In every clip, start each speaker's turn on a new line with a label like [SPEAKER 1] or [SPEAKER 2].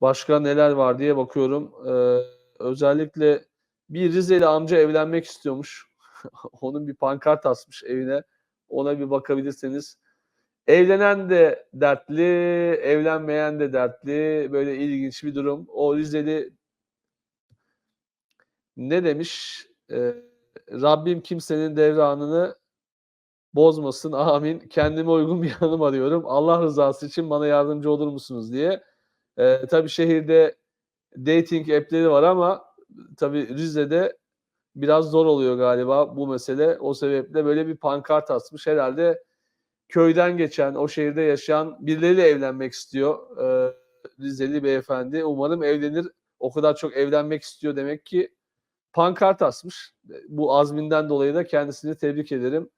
[SPEAKER 1] Başka neler var diye bakıyorum. Ee, özellikle bir Rizeli amca evlenmek istiyormuş. Onun bir pankart asmış evine. Ona bir bakabilirseniz. Evlenen de dertli, evlenmeyen de dertli. Böyle ilginç bir durum. O Rizeli ne demiş? Ee, Rabbim kimsenin devranını bozmasın. Amin. Kendime uygun bir hanım arıyorum. Allah rızası için bana yardımcı olur musunuz diye. Ee, tabii şehirde dating app'leri var ama tabii Rize'de biraz zor oluyor galiba bu mesele. O sebeple böyle bir pankart asmış. Herhalde köyden geçen, o şehirde yaşayan birileriyle evlenmek istiyor. Ee, Rizeli beyefendi. Umarım evlenir. O kadar çok evlenmek istiyor demek ki pankart asmış. Bu azminden dolayı da kendisini tebrik ederim.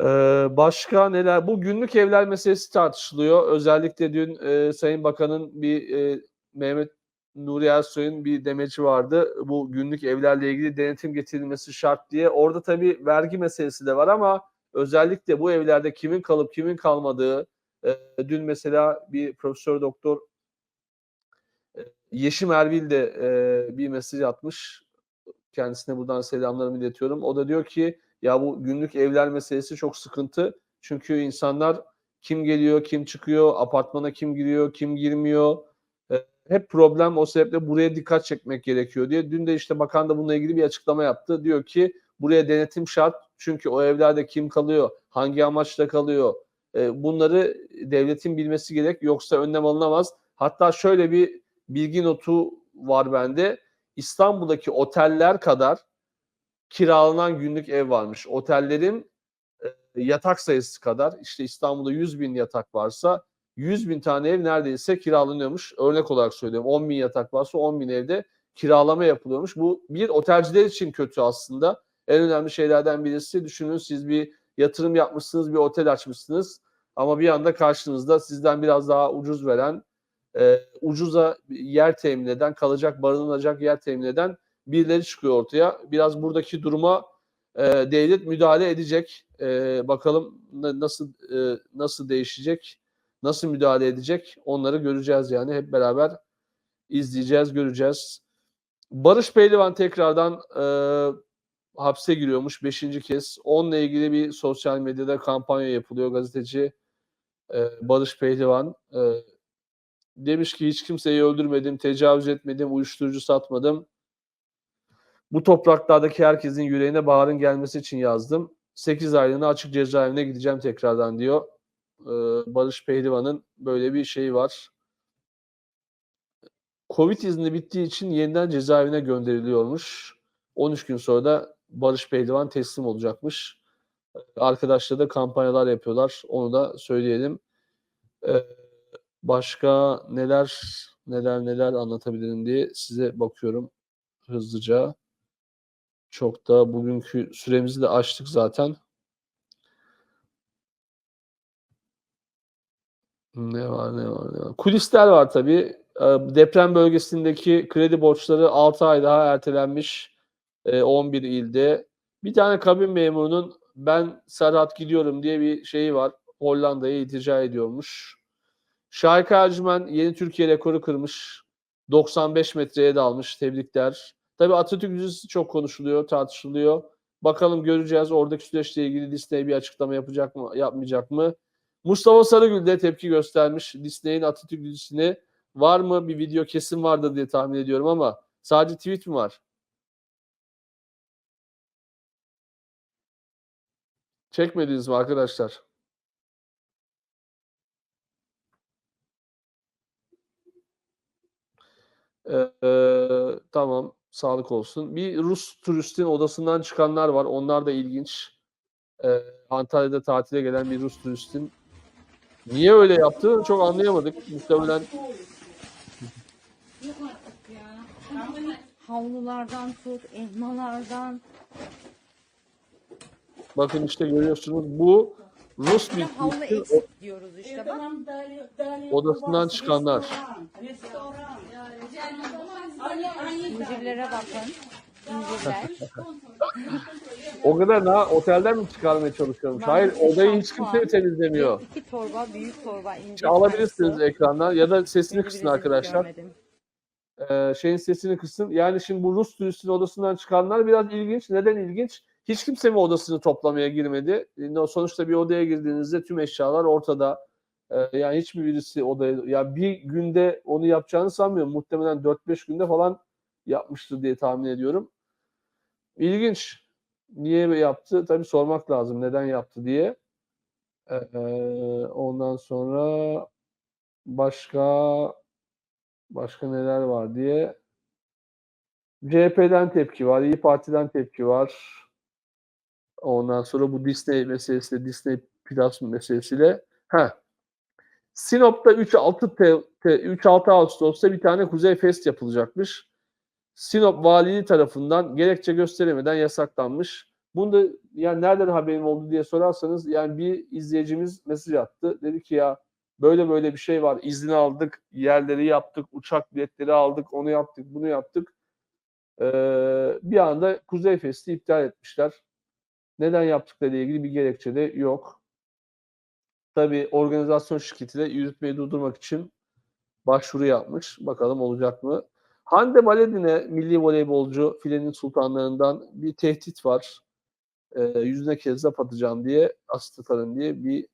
[SPEAKER 1] Ee, başka neler? Bu günlük evler meselesi tartışılıyor. Özellikle dün e, Sayın Bakan'ın bir e, Mehmet Nuri Ersoy'un bir demeci vardı. Bu günlük evlerle ilgili denetim getirilmesi şart diye. Orada tabii vergi meselesi de var ama özellikle bu evlerde kimin kalıp kimin kalmadığı e, dün mesela bir profesör doktor e, Yeşim Erbil de e, bir mesaj atmış. Kendisine buradan selamlarımı iletiyorum. O da diyor ki ya bu günlük evler meselesi çok sıkıntı. Çünkü insanlar kim geliyor, kim çıkıyor, apartmana kim giriyor, kim girmiyor. E, hep problem o sebeple buraya dikkat çekmek gerekiyor diye. Dün de işte bakan da bununla ilgili bir açıklama yaptı. Diyor ki buraya denetim şart. Çünkü o evlerde kim kalıyor, hangi amaçla kalıyor. E, bunları devletin bilmesi gerek. Yoksa önlem alınamaz. Hatta şöyle bir bilgi notu var bende. İstanbul'daki oteller kadar kiralanan günlük ev varmış. Otellerin yatak sayısı kadar işte İstanbul'da 100 bin yatak varsa 100 bin tane ev neredeyse kiralanıyormuş. Örnek olarak söylüyorum 10 bin yatak varsa 10 bin evde kiralama yapılıyormuş. Bu bir otelciler için kötü aslında. En önemli şeylerden birisi düşünün siz bir yatırım yapmışsınız bir otel açmışsınız ama bir anda karşınızda sizden biraz daha ucuz veren e, ucuza yer temin eden kalacak barınacak yer temin eden birileri çıkıyor ortaya. Biraz buradaki duruma e, devlet müdahale edecek. E, bakalım na- nasıl e, nasıl değişecek, nasıl müdahale edecek onları göreceğiz yani hep beraber izleyeceğiz, göreceğiz. Barış Pehlivan tekrardan e, hapse giriyormuş beşinci kez. Onunla ilgili bir sosyal medyada kampanya yapılıyor. Gazeteci e, Barış Pehlivan e, demiş ki hiç kimseyi öldürmedim, tecavüz etmedim, uyuşturucu satmadım. Bu topraklardaki herkesin yüreğine baharın gelmesi için yazdım. 8 aylığına açık cezaevine gideceğim tekrardan diyor. Ee, Barış Pehlivan'ın böyle bir şeyi var. Covid izni bittiği için yeniden cezaevine gönderiliyormuş. 13 gün sonra da Barış Pehlivan teslim olacakmış. Arkadaşlar da kampanyalar yapıyorlar. Onu da söyleyelim. Ee, başka neler neler neler anlatabilirim diye size bakıyorum hızlıca. Çok da bugünkü süremizi de açtık zaten. Ne var ne var ne var. Kulisler var tabii. Ee, Deprem bölgesindeki kredi borçları 6 ay daha ertelenmiş. Ee, 11 ilde. Bir tane kabin memurunun ben Serhat gidiyorum diye bir şeyi var. Hollanda'ya iltica ediyormuş. Şahik Ercümen yeni Türkiye rekoru kırmış. 95 metreye dalmış. Tebrikler. Tabii Atatürk Müzesi çok konuşuluyor, tartışılıyor. Bakalım göreceğiz. Oradaki süreçle ilgili Disney bir açıklama yapacak mı, yapmayacak mı? Mustafa Sarıgül de tepki göstermiş. Disney'in Atatürk dizisine var mı? Bir video kesin vardır diye tahmin ediyorum ama sadece tweet mi var? Çekmediniz mi arkadaşlar? Ee, tamam. Sağlık olsun. Bir Rus turistin odasından çıkanlar var. Onlar da ilginç. Ee, Antalya'da tatile gelen bir Rus turistin niye öyle yaptığını çok anlayamadık. Muhtemelen
[SPEAKER 2] Havlulardan tut, elmalardan.
[SPEAKER 1] bakın işte görüyorsunuz bu Rus bir
[SPEAKER 2] havlu eksik diyoruz işte bak.
[SPEAKER 1] odasından çıkanlar.
[SPEAKER 2] İncirlere bakın. İncirler.
[SPEAKER 1] O kadar daha otelden mi çıkarmaya çalışıyormuş? Hayır
[SPEAKER 2] Ben
[SPEAKER 1] odayı hiç kimse temizlemiyor.
[SPEAKER 2] İki torba, büyük torba, ince
[SPEAKER 1] Şey alabilirsiniz ekrandan ya da sesini kısın arkadaşlar.
[SPEAKER 2] görmedim.
[SPEAKER 1] Ee, şeyin sesini kısın. Yani şimdi bu Rus turistin odasından çıkanlar biraz ilginç. Neden ilginç? Hiç kimse mi odasını toplamaya girmedi? Yani sonuçta bir odaya girdiğinizde tüm eşyalar ortada. Ee, yani hiçbir birisi odaya... Ya bir günde onu yapacağını sanmıyorum. Muhtemelen 4-5 günde falan yapmıştır diye tahmin ediyorum. İlginç. Niye yaptı? Tabii sormak lazım neden yaptı diye. Ee, ondan sonra başka başka neler var diye. CHP'den tepki var, İyi Parti'den tepki var. Ondan sonra bu Disney meselesi, Disney Plus meselesiyle. Ha. Sinop'ta 3-6 te- te- 3-6 Ağustos'ta bir tane Kuzey Fest yapılacakmış. Sinop Valiliği tarafından gerekçe gösteremeden yasaklanmış. Bunda yani nereden haberim oldu diye sorarsanız yani bir izleyicimiz mesaj attı. Dedi ki ya böyle böyle bir şey var. İzni aldık, yerleri yaptık, uçak biletleri aldık, onu yaptık, bunu yaptık. Ee, bir anda Kuzey Fest'i iptal etmişler. Neden yaptıkları ilgili bir gerekçe de yok. Tabii organizasyon şirketi de yürütmeyi durdurmak için başvuru yapmış. Bakalım olacak mı? Hande Maledine milli voleybolcu filenin sultanlarından bir tehdit var. Ee, yüzüne kezzap atacağım diye, atarım diye bir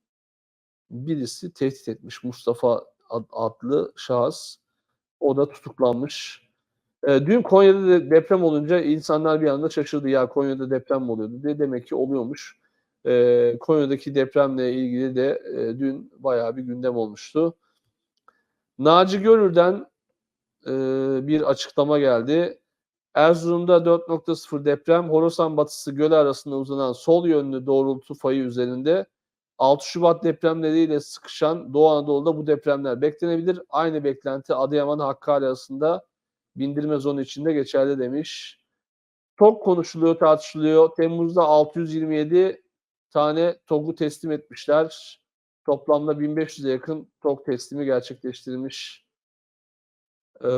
[SPEAKER 1] birisi tehdit etmiş. Mustafa ad- adlı şahıs. O da tutuklanmış. Ee, dün Konya'da de deprem olunca insanlar bir anda şaşırdı. Ya Konya'da deprem mi oluyordu diye. Demek ki oluyormuş. Ee, Konya'daki depremle ilgili de e, dün bayağı bir gündem olmuştu. Naci Görür'den e, bir açıklama geldi. Erzurum'da 4.0 deprem, Horasan batısı gölü arasında uzanan sol yönlü doğrultu fayı üzerinde 6 Şubat depremleriyle sıkışan Doğu Anadolu'da bu depremler beklenebilir. Aynı beklenti Adıyaman Hakkari arasında bindirme zonu içinde geçerli demiş. Çok konuşuluyor, tartışılıyor. Temmuz'da 627 tane TOG'u teslim etmişler. Toplamda 1500'e yakın TOG teslimi gerçekleştirilmiş. Ee,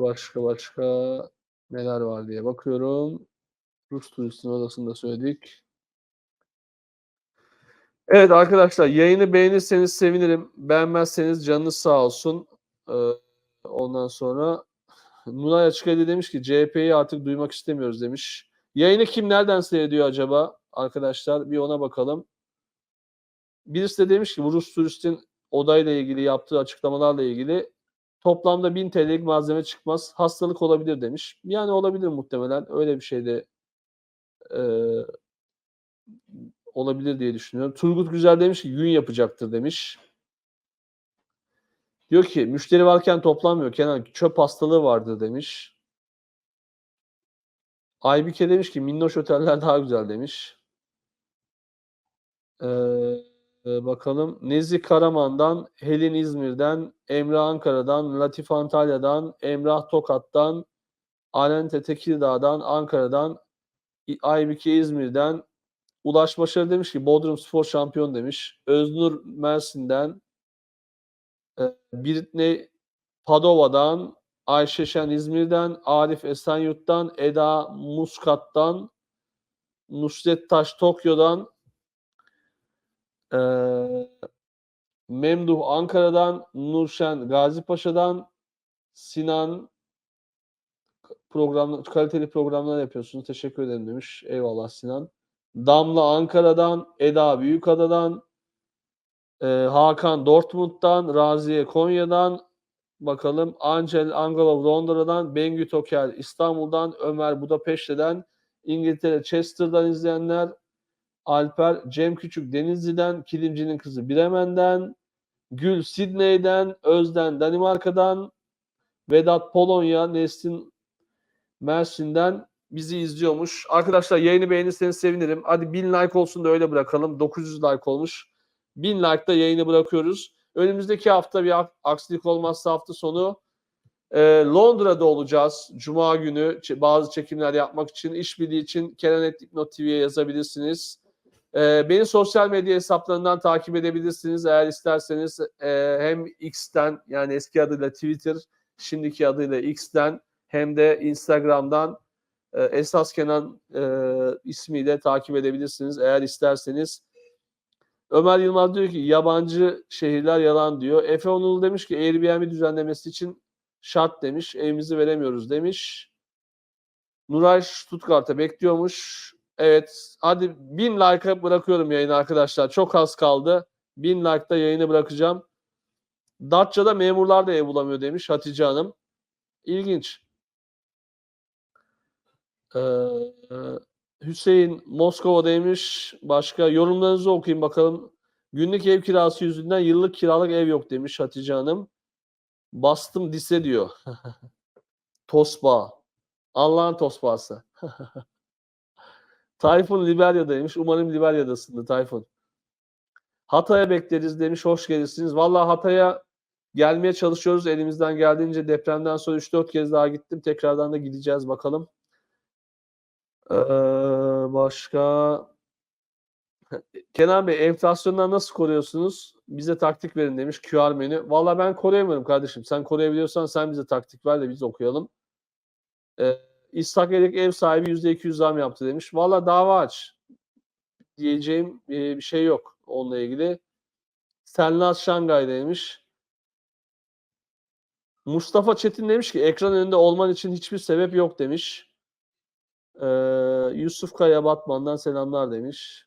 [SPEAKER 1] başka başka neler var diye bakıyorum. Rus turistin odasında söyledik. Evet arkadaşlar yayını beğenirseniz sevinirim. Beğenmezseniz canınız sağ olsun. Ee, ondan sonra Nunay Açıkaydı demiş ki CHP'yi artık duymak istemiyoruz demiş. Yayını kim nereden seyrediyor acaba arkadaşlar? Bir ona bakalım. Birisi de demiş ki bu Rus turistin odayla ilgili yaptığı açıklamalarla ilgili toplamda 1000 TL'lik malzeme çıkmaz. Hastalık olabilir demiş. Yani olabilir muhtemelen. Öyle bir şey de e, olabilir diye düşünüyorum. Turgut Güzel demiş ki gün yapacaktır demiş. Diyor ki müşteri varken toplanmıyor Kenan çöp hastalığı vardır demiş. Aybike demiş ki minnoş oteller daha güzel demiş. Ee, e, bakalım Nezi Karaman'dan, Helin İzmir'den, Emre Ankara'dan, Latif Antalya'dan, Emrah Tokat'tan, Alente Tekirdağ'dan, Ankara'dan, Aybike İzmir'den, Ulaş Başarı demiş ki Bodrum Spor şampiyon demiş. Öznur Mersin'den, e, Britney Padova'dan, Ayşe Şen İzmir'den, Arif Esenyurt'tan, Eda Muskat'tan, Nusret Taş Tokyo'dan, e, Memduh Ankara'dan, Nurşen Gazipaşa'dan, Sinan program kaliteli programlar yapıyorsunuz. Teşekkür ederim demiş. Eyvallah Sinan. Damla Ankara'dan, Eda Büyükada'dan, e, Hakan Dortmund'dan, Raziye Konya'dan, bakalım Angel Angelo Londra'dan, Bengü Toker İstanbul'dan, Ömer Budapeşte'den, İngiltere Chester'dan izleyenler, Alper Cem Küçük Denizli'den, Kilimci'nin kızı Bremen'den, Gül Sidney'den, Özden Danimarka'dan, Vedat Polonya, Nesrin Mersin'den bizi izliyormuş. Arkadaşlar yayını beğenirseniz sevinirim. Hadi 1000 like olsun da öyle bırakalım. 900 like olmuş. 1000 like'da yayını bırakıyoruz. Önümüzdeki hafta bir ak- aksilik olmazsa hafta sonu e, Londra'da olacağız. Cuma günü bazı çekimler yapmak için, işbirliği için Kenan TV'ye yazabilirsiniz. E, beni sosyal medya hesaplarından takip edebilirsiniz eğer isterseniz. E, hem X'ten yani eski adıyla Twitter, şimdiki adıyla X'ten hem de Instagram'dan e, Esas Kenan e, ismiyle takip edebilirsiniz eğer isterseniz. Ömer Yılmaz diyor ki yabancı şehirler yalan diyor. Efe Onul demiş ki Airbnb düzenlemesi için şart demiş. Evimizi veremiyoruz demiş. Nuray Stuttgart'a bekliyormuş. Evet. Hadi bin like'a bırakıyorum yayını arkadaşlar. Çok az kaldı. Bin like'da yayını bırakacağım. Datça'da memurlar da ev bulamıyor demiş Hatice Hanım. İlginç. Ee, Hüseyin Moskova'daymış. Başka yorumlarınızı okuyayım bakalım. Günlük ev kirası yüzünden yıllık kiralık ev yok demiş Hatice Hanım. Bastım dise diyor. Tosba. Allah'ın tosbağası. Tayfun Liberya'daymış. Umarım Liberya'dasındır Tayfun. Hatay'a bekleriz demiş. Hoş gelirsiniz. Vallahi Hatay'a gelmeye çalışıyoruz. Elimizden geldiğince depremden sonra 3-4 kez daha gittim. Tekrardan da gideceğiz bakalım. Ee, başka Kenan Bey enflasyondan nasıl koruyorsunuz? Bize taktik verin demiş QR menü. Vallahi ben koruyamıyorum kardeşim. Sen koruyabiliyorsan sen bize taktik ver de biz okuyalım. Ee, Elek ev sahibi %200 zam yaptı demiş. Valla dava aç. Diyeceğim e, bir şey yok onunla ilgili. Selnaz Şangay demiş. Mustafa Çetin demiş ki ekran önünde olman için hiçbir sebep yok demiş. Ee, Yusuf Kaya Batman'dan selamlar demiş.